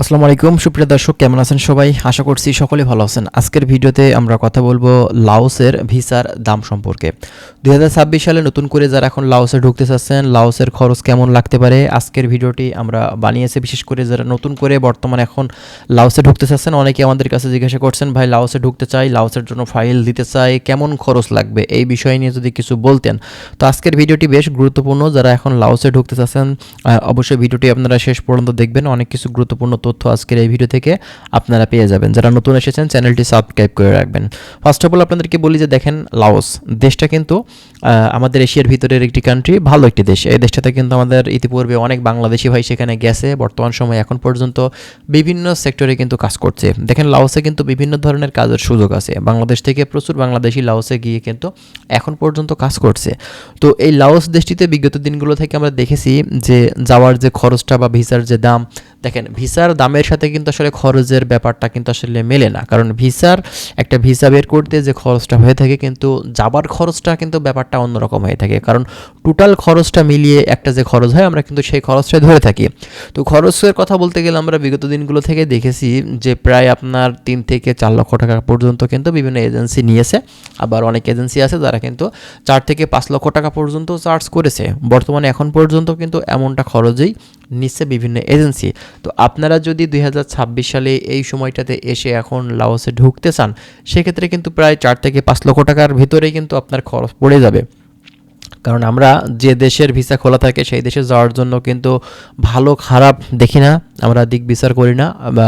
আসসালামু আলাইকুম, সুপ্রিয় দর্শক, কেমন আছেন সবাই? আশা করছি সকলে ভালো আছেন। আজকের ভিডিওতে আমরা কথা বলব লাওসের ভিসার দাম সম্পর্কে। দু হাজার ছাব্বিশ সালে নতুন করে যারা এখন লাওসে ঢুকতে চাচ্ছেন, লাওসের খরচ কেমন লাগতে পারে? আজকের ভিডিওটি আমরা বানিয়েছি, বিশেষ করে যারা নতুন করে বর্তমানে এখন লাওসে ঢুকতে চাচ্ছেন অনেকে আমাদের কাছে জিজ্ঞাসা করছেন, ভাই, লাওসে ঢুকতে চাই, লাওসের জন্য ফাইল দিতে চাই, কেমন খরচ লাগবে? এই বিষয় নিয়ে যদি কিছু বলতেন। তো আজকের ভিডিওটি বেশ গুরুত্বপূর্ণ, যারা এখন লাওসে ঢুকতে চাচ্ছেন অবশ্যই ভিডিওটি আপনারা শেষ পর্যন্ত দেখবেন, অনেক কিছু গুরুত্বপূর্ণ তথ্য আজকের এই ভিডিও থেকে আপনারা পেয়ে যাবেন। যারা নতুন এসেছেন, চ্যানেলটি সাবস্ক্রাইব করে রাখবেন। ফার্স্ট অফ অল আপনাদেরকে বলি যে দেখেন, লাওস দেশটা কিন্তু আমাদের এশিয়ার ভিতরের একটি কান্ট্রি ভালো একটি দেশ। এই দেশটাতে কিন্তু আমাদের ইতিপূর্বে অনেক বাংলাদেশি ভাই সেখানে গেছে। বর্তমান সময় এখন পর্যন্ত বিভিন্ন সেক্টরে কিন্তু কাজ করছে। দেখেন, লাওসে কিন্তু বিভিন্ন ধরনের কাজের সুযোগ আছে। বাংলাদেশ থেকে প্রচুর বাংলাদেশি লাওসে গিয়ে কিন্তু এখন পর্যন্ত কাজ করছে। তো এই লাওস দেশটিতে বিগত দিনগুলো থেকে আমরা দেখেছি যে যাওয়ার যে খরচটা বা ভিসার যে দাম দেখেন, ভিসার দামের সাথে কিন্তু আসলে খরচের ব্যাপারটা কিন্তু আসলে মেলে না। কারণ ভিসার একটা ভিসা বের করতে যে খরচটা হয়ে থাকে কিন্তু যাবার খরচটা কিন্তু ব্যাপারটা অন্যরকম হয়ে থাকে। কারণ টোটাল খরচটা মিলিয়ে একটা যে খরচ হয়, আমরা কিন্তু সেই খরচটা ধরে থাকি। তো খরচের কথা বলতে গেলে আমরা বিগত দিনগুলো থেকে দেখেছি যে প্রায় আপনার তিন থেকে চার লক্ষ টাকা পর্যন্ত কিন্তু বিভিন্ন এজেন্সি নিয়েছে। আবার অনেক এজেন্সি আছে যারা কিন্তু চার থেকে পাঁচ লক্ষ টাকা পর্যন্ত চার্জ করেছে। বর্তমানে এখন পর্যন্ত কিন্তু এমনটা খরচেই নিচ্ছে বিভিন্ন এজেন্সি। তো আপনারা যদি দুই হাজার ছাব্বিশ সালে এই সময়টাতে এসে এখন লাওসে ঢুকতে চান, সেক্ষেত্রে কিন্তু প্রায় চার থেকে পাঁচ লক্ষ টাকার ভিতরেই কিন্তু আপনার খরচ পড়ে যাবে। কারণ আমরা যে দেশের ভিসা খোলা থাকে, সেই দেশে যাওয়ার জন্য কিন্তু ভালো, খারাপ দেখি না। আমরা দিক বিচার করি না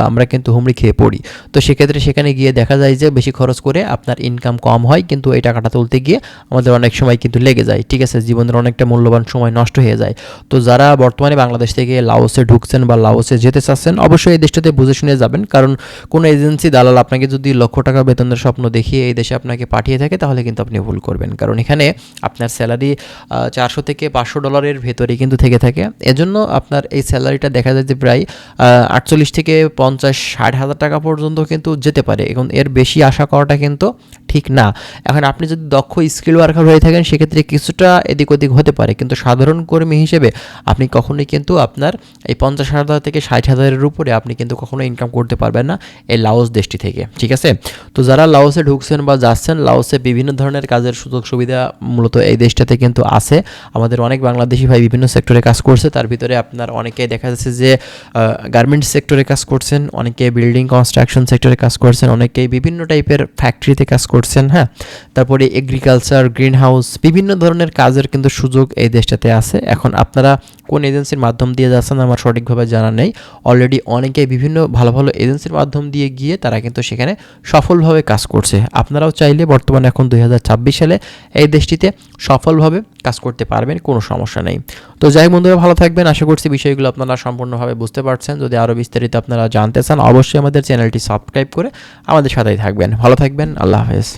আমরা কিন্তু হুমড়ি খেয়ে পড়ি। তো সেক্ষেত্রে সেখানে গিয়ে দেখা যায় যে বেশি খরচ করে আপনার ইনকাম কম হয়, কিন্তু এই টাকাটা তুলতে গিয়ে আমাদের অনেক সময় কিন্তু লেগে যায়। ঠিক আছে, জীবনের অনেকটা মূল্যবান সময় নষ্ট হয়ে যায়। তো যারা বর্তমানে বাংলাদেশ থেকে লাওসে ঢুকছেন বা লাওসে যেতে চাচ্ছেন, অবশ্যই এই দেশটাতে বুঝে শুনে যাবেন। কারণ কোনো এজেন্সি দালাল আপনাকে যদি লক্ষ টাকা বেতনের স্বপ্ন দেখিয়ে এই দেশে আপনাকে পাঠিয়ে থাকে, তাহলে কিন্তু আপনি ভুল করবেন। কারণ এখানে আপনার স্যালারি চারশো থেকে পাঁচশো ডলারের ভেতরে কিন্তু থেকে থাকে। এজন্য আপনার এই স্যালারিটা দেখা যায় যে প্রায় আটচল্লিশ থেকে পঞ্চাশ, ষাট হাজার টাকা পর্যন্ত কিন্তু যেতে পারে। এবং এর বেশি আশা করাটা কিন্তু ঠিক না। এখন আপনি যদি দক্ষ স্কিল ওয়ার্কার হয়ে থাকেন, সেক্ষেত্রে কিছুটা এদিক ওদিক হতে পারে। কিন্তু সাধারণ কর্মী হিসেবে আপনি কখনোই কিন্তু আপনার এই পঞ্চাশ হাজার থেকে ষাট হাজারের উপরে আপনি কিন্তু কখনো ইনকাম করতে পারবেন না এই লাওস দেশটি থেকে, ঠিক আছে? তো যারা লাওসে ঢুকছেন বা যাচ্ছেন, লাওসে বিভিন্ন ধরনের কাজের সুযোগ সুবিধা মূলত এই দেশটাতে কিন্তু আছে। আমাদের অনেক বাংলাদেশি ভাই বিভিন্ন সেক্টরে কাজ করছে। তার ভিতরে আপনার অনেকে দেখা যাচ্ছে যে গার্মেন্টস সেক্টরে কাজ করছেন, অনেকে বিল্ডিং কনস্ট্রাকশন সেক্টরে কাজ করছেন অনেকেই বিভিন্ন টাইপের ফ্যাক্টরিতে কাজ করছেন। হ্যাঁ? তারপরে এগ্রিকালচার গ্রিন হাউস বিভিন্ন ধরনের কাজের কিন্তু সুযোগ এই দেশটাতে আছে। এখন আপনারা কোন এজেন্সির মাধ্যম দিয়ে যাচ্ছেন আমার সঠিকভাবে জানা নেই। অলরেডি অনেকেই বিভিন্ন ভালো ভালো এজেন্সির মাধ্যম দিয়ে গিয়ে তারা কিন্তু সেখানে সফলভাবে কাজ করছে। আপনারাও চাইলে বর্তমানে এখন দুই হাজার ছাব্বিশ সালে এই দেশটিতে সফলভাবে কাজ করতে পারবেন, কোনো সমস্যা নেই। তো যাই বন্ধুরা, ভালো থাকবেন। আশা করছি বিষয়গুলো আপনারা সম্পূর্ণভাবে বুঝতে পারছেন। যদি আরও বিস্তারিত আপনারা জানতে চান, অবশ্যই আমাদের চ্যানেলটি সাবস্ক্রাইব করে আমাদের সাথেই থাকবেন। ভালো থাকবেন। আল্লাহ হাফেজ।